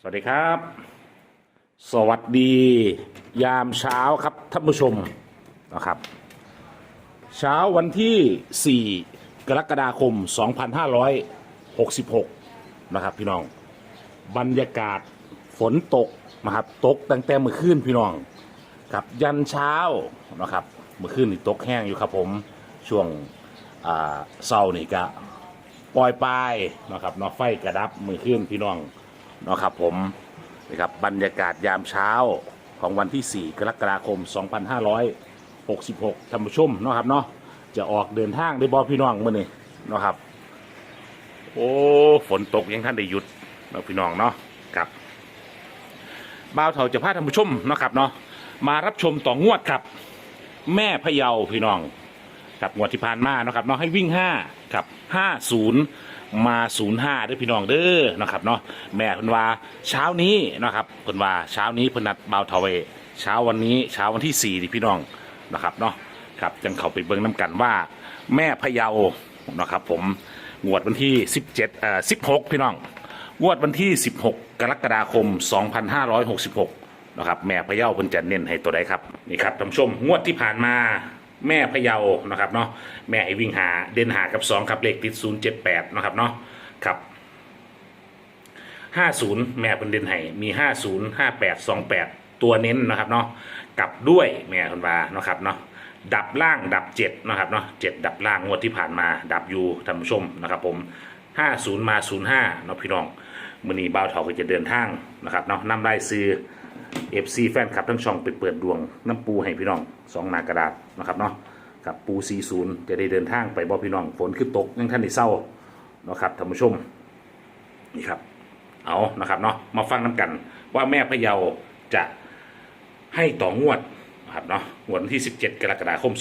สวัสดีครับ สวัสดียามเช้าครับท่านผู้ชมนะครับ เช้าวันที่ 4 กรกฎาคม 2566 นะครับพี่น้อง บรรยากาศฝนตกนะครับตกตั้งแต่เมื่อคืนพี่น้องกับยันเช้านะครับเมื่อคืนนี่ตกแห้งอยู่ครับผมช่วงเศร้านี่ก็ปล่อยปลายนะครับเนาะไฟกระดับมือคืนพี่น้อง เนาะครับผมนะครับบรรยากาศยามเช้าของวันที่ 4 กรกฎาคม 2566ท่านผู้ชมเนาะครับเนาะจะออกเดินทางได้บอพี่น้องมื่อนี้เนาะครับ โอ้ฝนตกยังท่านได้หยุดเนาะพี่น้องเนาะครับบ่าวเถาจะพาท่านผู้ชมเนาะครับเนาะมารับชมต่องวดครับ แม่พะเยาพี่น้องกับงวดที่ผ่านมาเนาะครับเนาะให้วิ่งห้ากับห้าศูนย์ มาศูนย์ห้าด้วยพี่น้องเด้อนะครับเนาะแม่เพิ่นว่าเช้านี้นะครับเพิ่นว่าเช้านี้เพิ่นนัดบ่าวเถาไว้เช้าวันนี้เช้าวันที่สี่นี่พี่น้องนะครับเนาะครับจังเขาไปเบิ่งน้กันว่า แม่พะเยานะครับ ผมงวดวันที่ 17เอ่อ16 พี่น้องงวดวันที่ 16 กรกฎาคม 2566นะครับแม่พะเยาเพิ่นจะเน้นให้ตัวใดครับนี่ครับท่านผู้ชมงวดที่ผ่านมา แม่พะเยานะครับเนาะแม่ให้วิ่งหาเด่นหากับ2ครับเลขติด078นะครับเนาะครับ50แม่เพิ่นเด่นให้มี50 58 28ตัวเน้นนะครับเนาะกลับด้วยแม่เพิ่นวานะครับเนาะดับล่างดับเจ็ดนะครับเนาะเจ็ดดับล่างงวดที่ผ่านมา ดับอยู่ท่านผู้ชมนะครับผมห้าศูนย์มาศูนย์ห้าเนาะพี่น้องมือนีบ่าวเถาก็จะเดินทางนะครับเนาะนำได้ซื้อ เอฟซีแฟนคลับทั้งช่องไปเปิดดวงน้ำปูให้พี่น้องสองหนากระดาษนะครับเนาะกับปูซีศูนย์จะได้เดินทางไปบ่พี่น้องฝนคือตกยังท่านได้เศร้านะครับท่านผู้ชมนี่ครับ เอานะครับเนาะมาฟังน้ำกันว่าแม่พะเยาจะให้ต่องวดนะครับเนาะงวดวันที่ 17 กรกฎาคม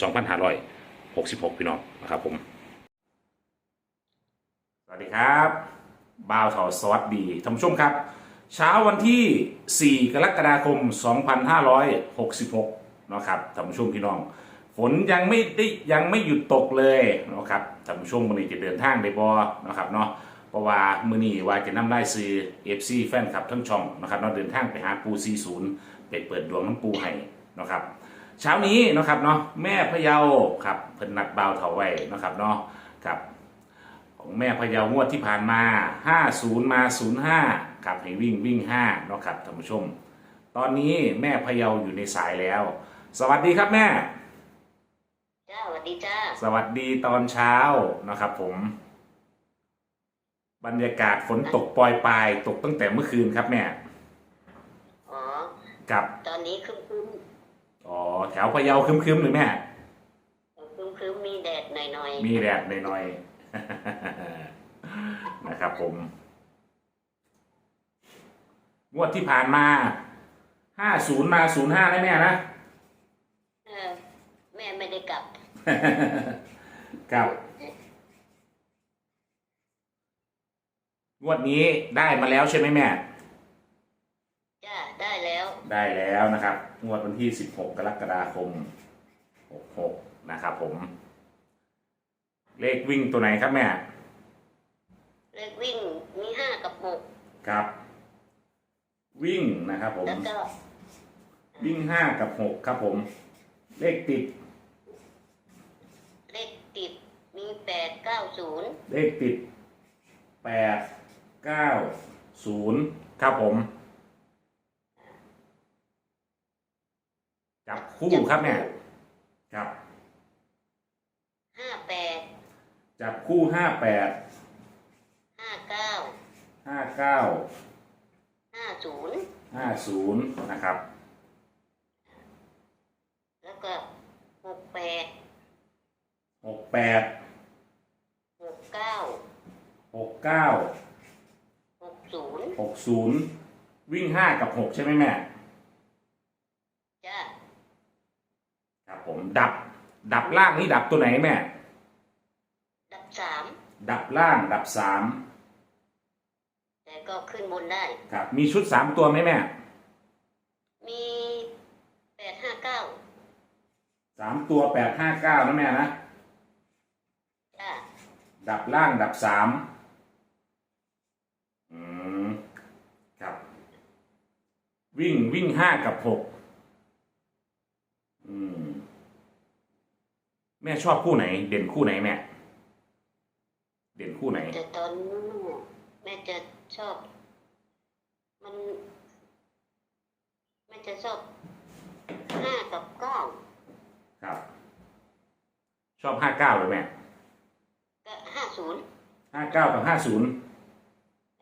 2566 พี่น้องนะครับผม สวัสดีครับบ่าวเถาสวัสดีท่านผู้ชมครับ เช้าวันที่ 4 กรกฎาคม 2566นะครับท่านผู้ชมพี่น้อง ฝนยังไม่ได้ยังไม่หยุดตกเลยนะครับท่านผู้ชมวันนี้จะเดินทางได้บอนะครับเนาะเพราะว่ามือนี้ว่าจะนำได้ซื้อ FC แฟนคลับทั้งช่องนะครับเนาะเดินทางไปหาปู 40 ไปเปิดดวงน้ำปูให้นะครับเช้านี้นะครับเนาะแม่พะเยาครับเพิ่นนัดบ่าวเถาไว้นะครับเนาะครับ แม่พะเยางวดที่ผ่านมา 50 มา 05ครับให้วิ่งวิ่ง5เนาะครับท่านผู้ชม ตอนนี้แม่พะเยาอยู่ในสายแล้ว สวัสดีครับแม่ จ้าสวัสดีจ้า สวัสดีตอนเช้านะครับผม บรรยากาศฝนตกปล่อยปลายตกตั้งแต่เมื่อคืนครับแม่อ๋อ กับตอนนี้ครึ้มครึ้มอ๋อแถวพะเยาครึมๆเลยแม่ครึ้มครึ้มมีแดดหน่อยมีแดดหน่อยๆ นะครับผม งวดที่ผ่านมา50มา05ได้แม่นะๆเออแม่ไม่ได้กลับ ครับงวดนี้ได้มาแล้วใช่ไหมแม่ จ้า ได้แล้ว ได้แล้วนะครับ งวดวันที่16กรกฎาคม66นะครับผม เลขวิ่งตัวไหนครับแม่ เลขวิ่งมีห้ากับหกครับ วิ่งนะครับผม แล้วก็วิ่งห้ากับหกครับผม เลขติด เลขติดมีแปดเก้าศูนย์เลขติดแปดเก้าศูนย์ครับผม จับคู่ครับเนี่ยครับ ห้าแปด จับคู่ห้าแปดห้าเก้าห้าเก้าห้าศูนย์ห้าศูนย์นะครับ แล้วก็หกแปดหกแปดหกเก้าหกเก้าหกศูนย์หกศูนย์วิ่งห้ากับหกใช่ไหมแม่ จ้าครับผมดับ ดับล่างนี่ดับตัวไหนแม่ดับสาม ดับล่างดับสามแต่ก็ขึ้นบนได้ ครับ มีชุดสามตัวไหมแม่ มีแปดห้าเก้าสามตัวแปดห้าเก้านะแม่นะ จ้าดับล่างดับสามอืม ครับ วิ่งวิ่งห้ากับหกอืม แม่ชอบคู่ไหน เด่นคู่ไหนแม่เด่น คู่ไหน แต่ตอนนู้นน่ะแม่จะชอบ มันแม่จะชอบห้ากับเก้าครับ ชอบห้าเก้าเลยแม่ก็ห้าศูนย์ห้าเก้ากับห้าศูนย์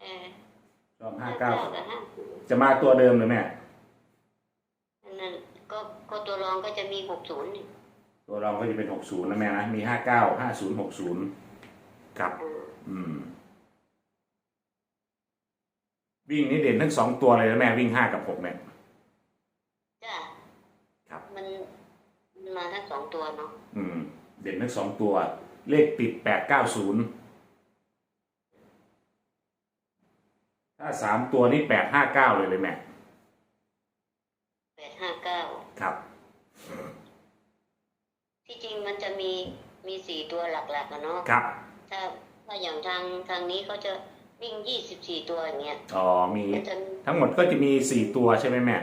เออชอบห้าห้าเก้าเก้ากับห้าศูนย์จะมาตัวเดิมเลยแม่อันนั้นก็ก็ตัวรองก็จะมีหกศูนย์นี่ตัวรองก็จะเป็นหกศูนย์นะแม่นะมีห้าเก้าห้าศูนย์หกศูนย์ ครับอ่าอืม วิ่งนี่เด่นทั้งสองตัวเลยนะแม่วิ่งห้ากับหกเนี่ย จ้าครับ มันมันมาทั้งสองตัวเนาะอืม เด่นทั้งสองตัว เลขติดแปดเก้าศูนย์ถ้าสามตัวนี่แปดห้าเก้าเลยเลยแม่ แปดห้าเก้าครับ ที่จริงมันจะมีมีสี่ตัวหลักๆอะเนาะ ครับ ถ้าถ้าอย่างทางทางนี้เขาจะวิ่งยี่สิบสี่ตัวอย่างเงี้ยอ๋อมีมันจะทั้งหมดก็จะมีสี่ตัวใช่ไหมแม่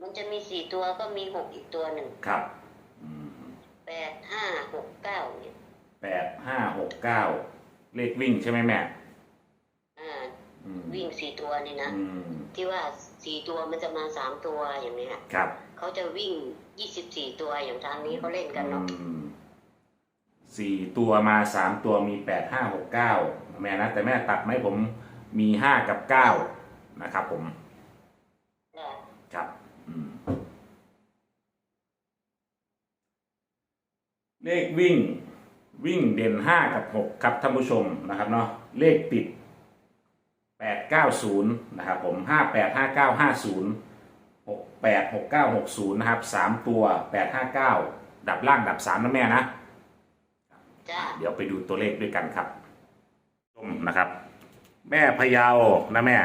มันจะมีสี่ตัวก็มีหกอีกตัวหนึ่งครับอืมแปดห้าหกเก้าเนี่ยแปดห้าหกเก้าเลขวิ่งใช่ไหมแม่อ่าอืมวิ่งสี่ตัวนี่นะ อืมที่ว่าสี่ตัวมันจะมาสามตัวอย่างเนี้ยครับเขาจะวิ่งยี่สิบสี่ตัวอย่างทางนี้เขาเล่นกันเนาะอืม สี่ตัวมาสามตัวมีแปดห้าหกเก้าแม่นะแต่แม่ตัดไหมผมมีห้ากับเก้านะครับผมครับเลขวิ่งวิ่งเด่นห้ากับหกครับท่านผู้ชมนะครับเนาะเลขติดแปดเก้าศูนย์นะครับผมห้าแปดห้าเก้าห้าศูนย์หกแปดหกเก้าหกศูนย์นะครับสามตัวแปดห้าเก้าดับล่างดับสามนะแม่นะ จ้าเดี๋ยวไปดูตัวเลขด้วยกันครับชมนะครับ แม่พะเยานะแม่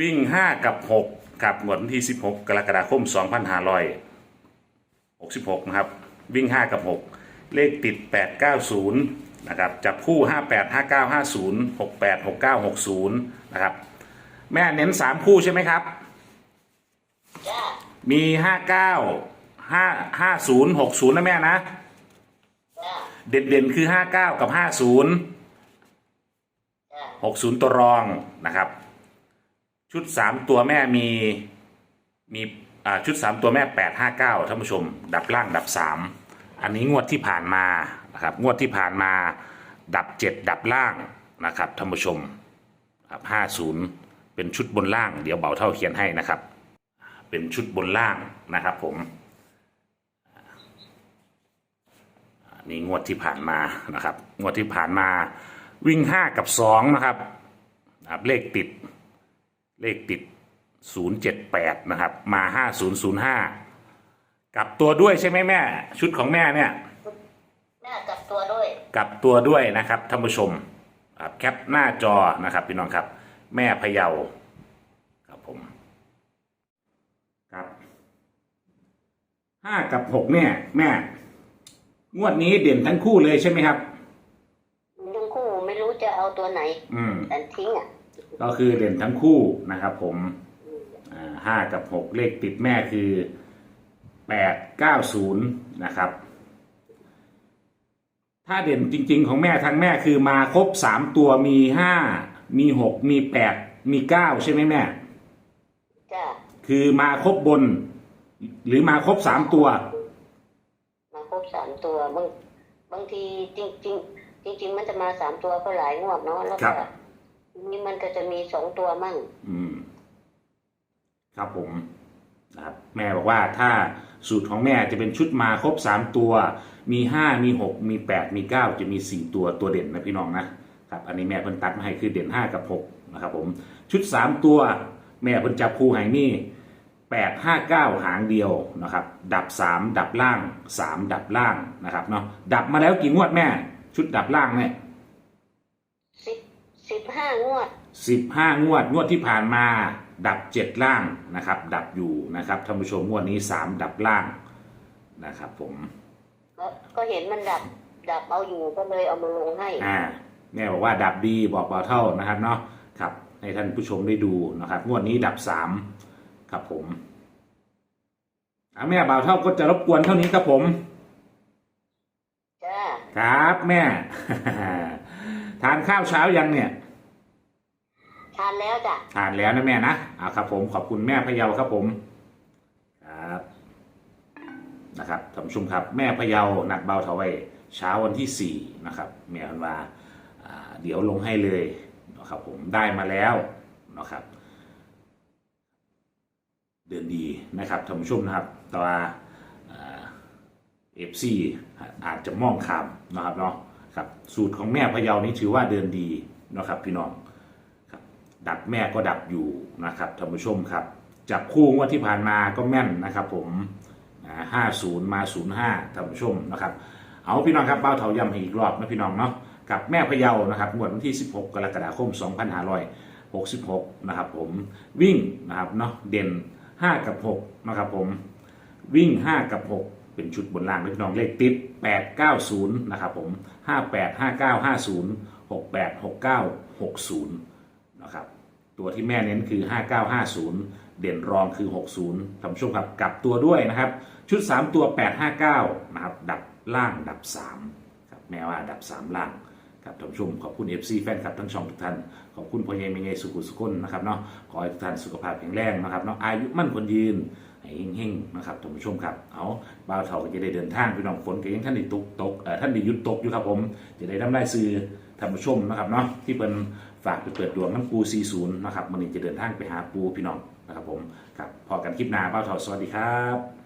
วิ่งห้ากับหกครับงวดวันที่สิบหกกรกฎาคมสองพันห้าร้อยหกสิบหกนะครับ วิ่งห้ากับหกเลขติดแปดเก้าศูนย์นะครับ จับคู่ห้าแปดห้าเก้าห้าศูนย์หกแปดหกเก้าหกศูนย์นะครับ แม่เน้นสามคู่ใช่ไหมครับ จ้ามีห้าเก้าห้าห้าศูนย์หกศูนย์นะแม่นะจ้า เด่นๆ คือ59กับ50จ้า60ตัวรองนะครับ ชุด3ตัวแม่มีมีอ่าชุด3ตัวแม่859ท่านผู้ชม ดับล่างดับ3อันนี้งวดที่ผ่านมานะครับงวดที่ผ่านมาดับ7ดับล่างนะครับท่านผู้ชมครับ50เป็นชุดบนล่าง เดี๋ยวเบาเท่าเขียนให้นะครับ เป็นชุดบนล่างนะครับผม นี่งวดที่ผ่านมานะครับ งวดที่ผ่านมาวิ่งห้ากับสองนะครับนะครับ เลขติดเลขติดศูนย์เจ็ดแปดนะครับ มาห้าศูนย์ศูนย์ห้ากลับตัวด้วยใช่ไหมแม่ ชุดของแม่เนี่ยหน้ากับตัวด้วย กลับตัวด้วยนะครับท่านผู้ชมครับแคปหน้าจอนะครับพี่น้องครับ แม่พะเยาครับผมครับห้ากับหกเนี่ย แม่ งวดนี้เด่นทั้งคู่เลยใช่ไหมครับ ทั้งคู่ไม่รู้จะเอาตัวไหนอืม แต่ทิ้งอะก็คือเด่นทั้งคู่นะครับผมอ่าห้ากับหกเลขติดแม่คือแปดเก้าศูนย์นะครับ ถ้าเด่นจริง ๆ ของแม่ทั้งแม่คือมาครบสามตัวมีห้ามีหกมีแปดมีเก้าใช่ไหมแม่ จ้าคือมาครบบน หรือมาครบสามตัว บางบางทีจริงจริงจริงจริง ๆ มันจะมาสามตัวก็หลายงวดเนาะแล้วครัก็บนี่มันก็จะมีสองตัวมั่งอืม ครับผมนะครับแม่บอกว่าถ้าสูตรของแม่จะเป็นชุดมาครบสามตัว มีห้ามีหกมีแปดมีเก้าจะมีสี่ตัวตัวเด่นนะพี่น้องนะครับ อันนี้แม่เพิ่นตัดมาให้คือเด่นห้ากับหกนะครับผม ชุดสามตัว แม่เพิ่นจับคู่ให้นี่ แปดห้าเก้าหางเดียวนะครับ ดับสามดับล่างสามดับล่างนะครับเนาะดับมาแล้วกี่งวดแม่ ชุดดับล่างเนี่ยสิบสิบห้างวดสิบห้างวดงวดที่ผ่านมา ดับเจ็ดล่างนะครับ ดับอยู่นะครับท่านผู้ชมงวดนี้สามดับล่างนะครับ ผมก็ก็เห็นมันดับ ดับเอาอยู่ก็เลยเอามาลงให้อ่าแม่บอกว่าดับดีบอกเบาเท่านะครับเนาะครับให้ท่านผู้ชมได้ดูนะครับ งวดนี้ดับสาม ครับผมอาแม่บ่าวเท่าก็จะรบกวนเท่านี้ครับผมจ้าครับแม่ ทานข้าวเช้ายังเนี่ย ทานแล้วจ้ะทานแล้วนะแม่นะเอาครับ ผมขอบคุณแม่พะเยาครับผมครับนะครับท่านผู้ชมครับ แม่พะเยาหนักเบาเท่าไว้เช้าวันที่สี่นะครับ แม่พันวาอ่าเดี๋ยวลงให้เลยนะครับผมได้มาแล้วนะครับ เดือนดีนะครับท่านผู้ชมนะครับ แต่ว่าเอฟซีอาจจะมองข้ามนะครับเนาะครับสูตรของแม่พะเยานี้ถือว่าเดินดีนะครับพี่น้องครับดับแม่ก็ดับอยู่นะครับท่านผู้ชมครับจับคู่งวดที่ผ่านมาก็แม่นนะครับผมห้าศูนย์มาศูนย์ห้าท่านผู้ชมนะครับ เอาพี่น้องครับเบ้าเถาย้ำให้อีกรอบนะพี่น้องเนาะกับแม่พะเยานะครับงวดวันที่ 16 กรกฎาคม 2566 นะครับผมวิ่งนะครับเนาะเด่น 5กับ6นะครับผมวิ่ง5กับ6เป็นชุดบนล่างพี่น้องเลขติด890นะครับผม58 59 50 68 69 60นะครับตัวที่แม่เน้นคือ 5950 เด่นรองคือ 60ท่านผู้ชมครับกลับตัวด้วยนะครับ ชุด 3 ตัว 859 นะครับ ดับล่างดับ3ครับแม้ว่าดับ 3 ล่าง ครับท่านผู้ชมขอบคุณ FC แฟนคลับทั้งช่องทุกท่านขอบคุณพ่อเยเมเงสุขุสุขนนะครับเนาะขอให้ทุกท่านสุขภาพแข็งแรงนะครับเนาะอายุมั่นคนยืนให้เฮงๆนะครับท่านผู้ชมครับเอาบ่าวเถาก็จะได้เดินทางพี่น้องฝนก็ยังท่านได้ตกตกเอ่อท่านได้หยุดตกอยู่ครับผม จะได้ทำได้ซื้อท่านผู้ชมนะครับเนาะที่เป็นฝากไปเปิดดวงน้ำปู40นะครับวันนี้จะเดินทางไปหาปูพี่น้องนะครับผมครับพอกันคลิปหน้าบ่าวเถาสวัสดีครับ